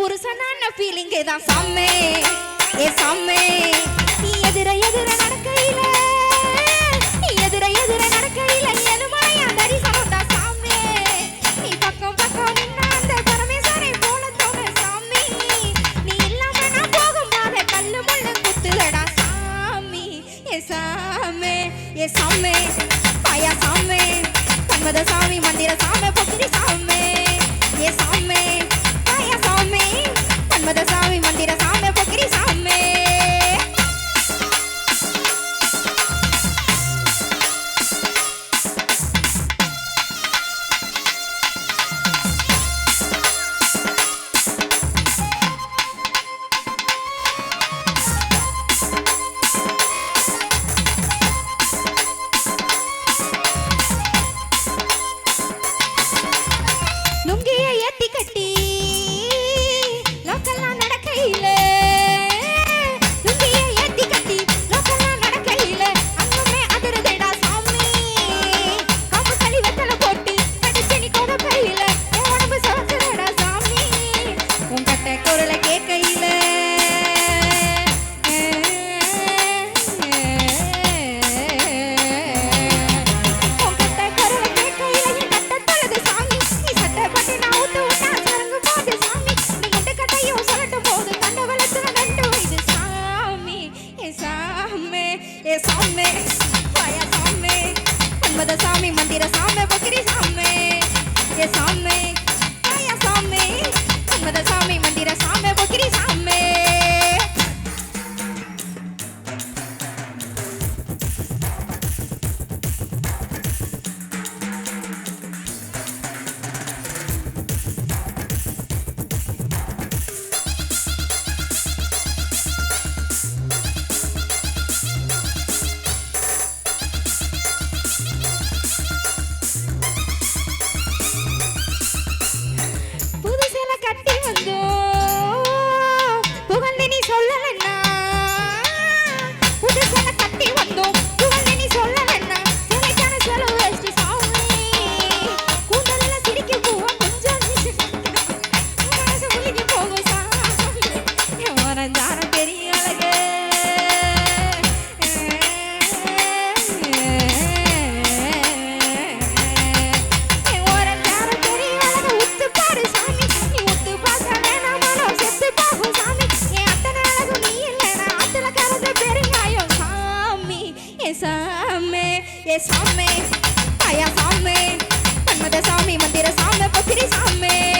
புருஷனான ஃபீலிங்கே தான் சாமே ஏ சாமே நீ எதிர எதிர நடக்கையில எதிர எதிர நடக்கையில எதுமலையா தரி சமந்தா சாமே நீ பக்கம் பக்கம் நின்னா அந்த பரமேஸ்வரை போல தோண சாமி நீ இல்லாம நான் போகும் பாதை சாமி. மந்திர சாமி பொக்கிரி சம்மதசாமி மந்திர சாமி பொக்கிரி சாமி. குரலை கேட்கையில. It's on me. பரஞ்சாரம் பெரிய அழகு. சாமி. ஏ சாமி தாயா சாமி. பன்மத சாமி மந்திர சாமி பத்திரி சாமி.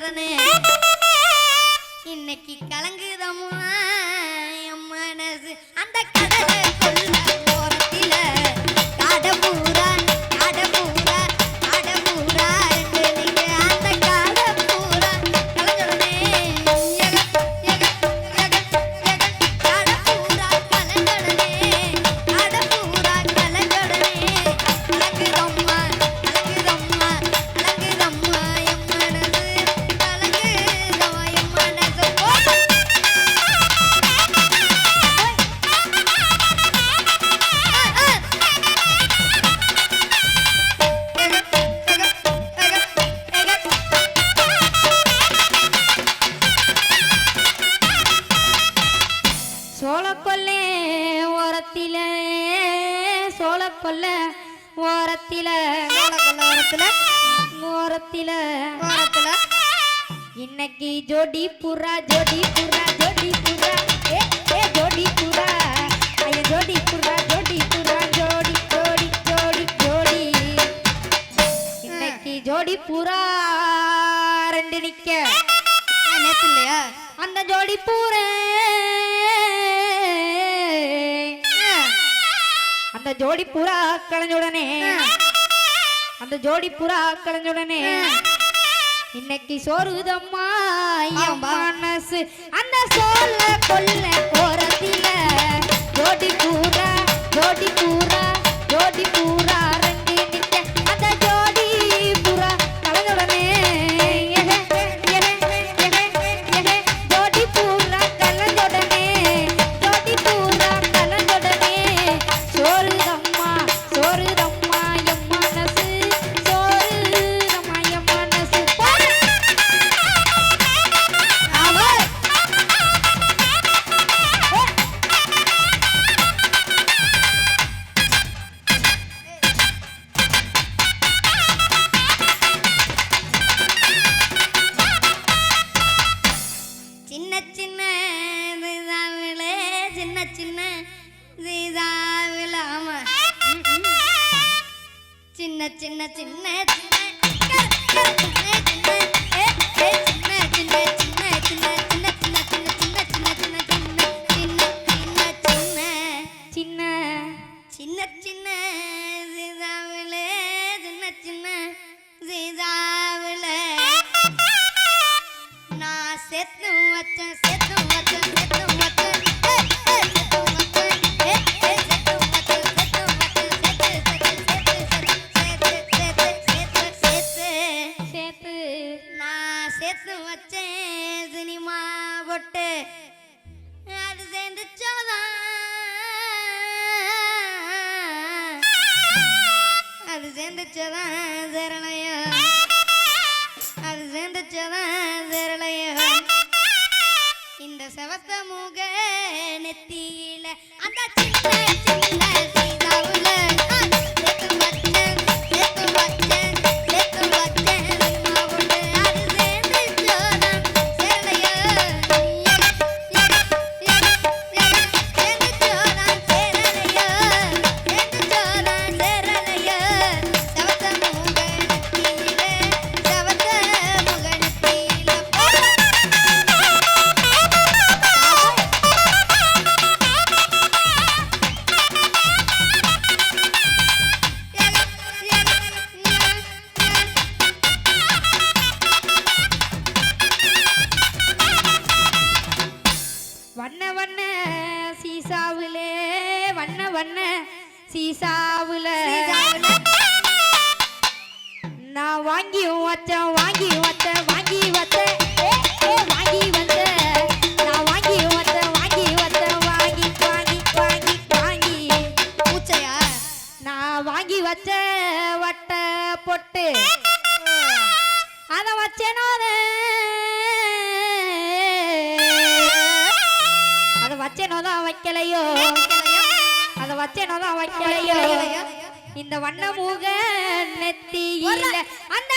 がね。கொல்ல ஓரத்தில கொல்ல ஓரத்துல ஓரத்தில ஓரத்துல. இன்னைக்கு ஜோடி புறா ஜோடி புறா ஜோடி புறா. ஏ ஏ ஜோடி புறா. ஐயா ஜோடி புறா ஜோடி புறா ஜோடி ஜோடி ஜோடி ஜோடி. இன்னைக்கு ஜோடி புறா ரெண்டு நிக்க. அந்த ஜோடி பூரன் அந்த ஜோடி புறா களைஞ்ச உடனே அந்த ஜோடி புறா களைஞ்ச உடனே இன்னைக்கு சோறுதம்மா. மனசு அந்த சோல கொல்ல போறதில ஜோடி பூரா சேர்ந்துச்சதான் சரணையோ அது சேர்ந்துச்சதான் சரணையோ இந்த செவத்த முக நெத்தியில அந்த சின்ன சின்ன சீதாவுல சீசாவிலே வண்ண வண்ண சீசாவுல. நான் வாங்கி வச்சேன் வாங்கி வச்சேன் வாங்கி வச்சேன். வாங்கி வச்சேன். நான் வாங்கி வச்சேன் வாங்கி வச்சேன் வாங்கி வாங்கி வாங்கி வாங்கி. பூச்சையா? நான் வாங்கி வச்ச வட்ட பொட்டு. அதை வச்சேனோ வைக்கலையோ அத வச்சேனோ தான் வைக்கலையோ இந்த வண்ண மூக நெத்தியில அந்த